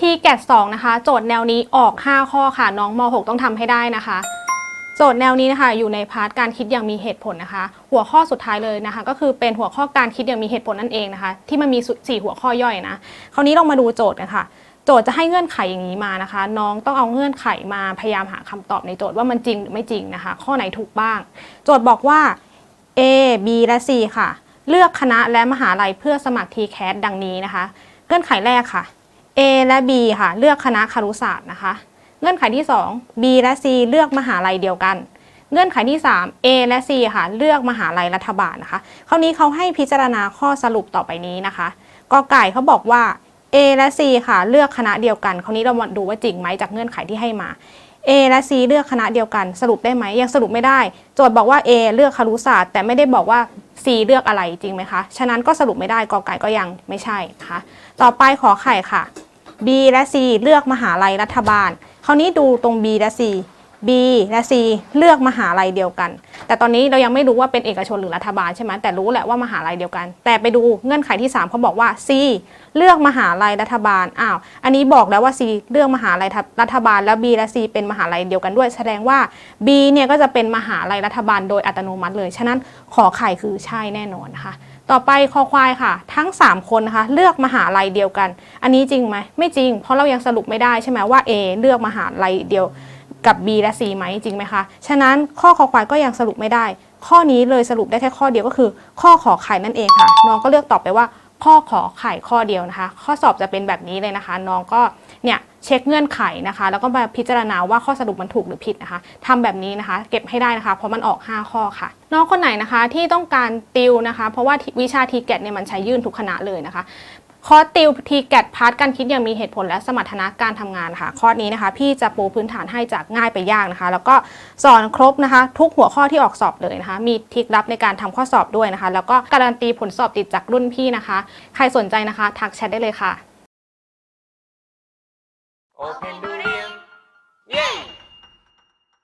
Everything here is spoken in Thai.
ที่แกด2นะคะ โจทย์แนวนี้ออก 5 ข้อค่ะ น้องม .6 ต้องทำให้ได้นะคะ โจทย์แนวนี้นะคะอยู่ในพาร์ทการคิดอย่างมีเหตุผลนะคะ หัวข้อสุดท้ายเลยนะคะ ก็คือเป็นหัวข้อการคิดอย่างมีเหตุผลนั่นเองนะคะ ที่มันมีสี่หัวข้อย่อยนะ คราวนี้เรามาดูโจทย์กันค่ะโจทย์จะให้เงื่อนไขอย่างนี้มานะคะ น้องต้องเอาเงื่อนไขมาพยายามหาคำตอบในโจทย์ว่ามันจริงหรือไม่จริงนะคะ ข้อไหนถูกบ้าง โจทย์บอกว่า A B และ C ค่ะ เลือกคณะและมหาลัยเพื่อสมัคร TCAS ดังนี้นะคะ เงื่อนไขแรกค่ะ A และ B ค่ะ เลือกคณะครุศาสตร์นะคะ เงื่อนไขที่ 2 B และ C เลือกมหาลัยเดียวกัน เงื่อนไขที่ 3 A และ C ค่ะ เลือกมหาลัยรัฐบาลนะคะ คราวนี้เขาให้พิจารณาข้อสรุปต่อไปนี้นะคะกอไก่เขาบอกว่า A และ C ค่ะ เลือกคณะเดียวกัน คราวนี้เรามาดูว่าจริงไหมจากเงื่อนไขที่ให้มา A และ C เลือกคณะเดียวกัน สรุปได้ไหมยังสรุปไม่ได้ โจทย์บอกว่า A เลือกครุศาสตร์แต่ไม่ได้บอกว่า C เลือกอะไรจริงไหมคะ ฉะนั้นก็สรุปไม่ได้กอไก่ก็ยังไม่ใช่นะคะ ต่อไปขอไข่ค่ะ B และ C เลือกมหาลัยรัฐบาล คราวนี้ดูตรง B และ C B และ C เลือกมหาลัยเดียวกัน แต่ตอนนี้เรายังไม่รู้ว่าเป็นเอกชนหรือรัฐบาลใช่ไหมแต่รู้แหละว่ามหาลัยเดียวกัน แต่ไปดูเงื่อนไขที่3เขาบอกว่า C เลือกมหาลัยรัฐบาล อ้าว อันนี้บอกแล้วว่า C เลือกมหาลัยรัฐบาล แล้ว B และ C เป็นมหาลัยเดียวกันด้วย แสดงว่า B เนี่ยก็จะเป็นมหาลัยรัฐบาลโดยอัตโนมัติเลย ฉะนั้นขอไข่คือใช่แน่นอนนะคะ ต่อไปคอควายค่ะ ทั้ง 3 คนนะคะเลือกมหาลัยเดียวกัน อันนี้จริงไหมไม่จริง เพราะเรายังสรุปไม่ได้ใช่ไหมว่า A เลือกมหาลัยเดียวกับ B และ C ไหมจริงไหมคะฉะนั้นข้อคอควายก็ยังสรุปไม่ได้ ข้อนี้เลยสรุปได้แค่ข้อเดียวก็คือ ข้อขอไข่นั่นเองค่ะ น้องก็เลือกตอบไปว่าข้อขอไข่ข้อเดียวนะคะ ข้อสอบจะเป็นแบบนี้เลยนะคะ น้องก็เนี่ย เช็คเงื่อนไขนะคะ แล้วก็มาพิจารณาว่าข้อสรุปมันถูกหรือผิดนะคะทำแบบนี้นะคะ เก็บให้ได้นะคะ เพราะมันออก 5 ข้อค่ะ น้องคนไหนนะคะที่ต้องการติวนะคะ เพราะว่าวิชาทีแกเนี่ยมันใช้ยื่นทุกคณะเลยนะคะคอร์สติวทีแกดพาร์ทการคิดอย่างมีเหตุผลและสมรรถนะการทำงานค่ะคอร์สนี้นะคะ พี่จะปูพื้นฐานให้จากง่ายไปยากนะคะ แล้วก็สอนครบนะคะ ทุกหัวข้อที่ออกสอบเลยนะคะ มีทริคลับในการทำข้อสอบด้วยนะคะ แล้วก็การันตีผลสอบติดจากรุ่นพี่นะคะ ใครสนใจนะคะ ทักแชทได้เลยค่ะ Open durian.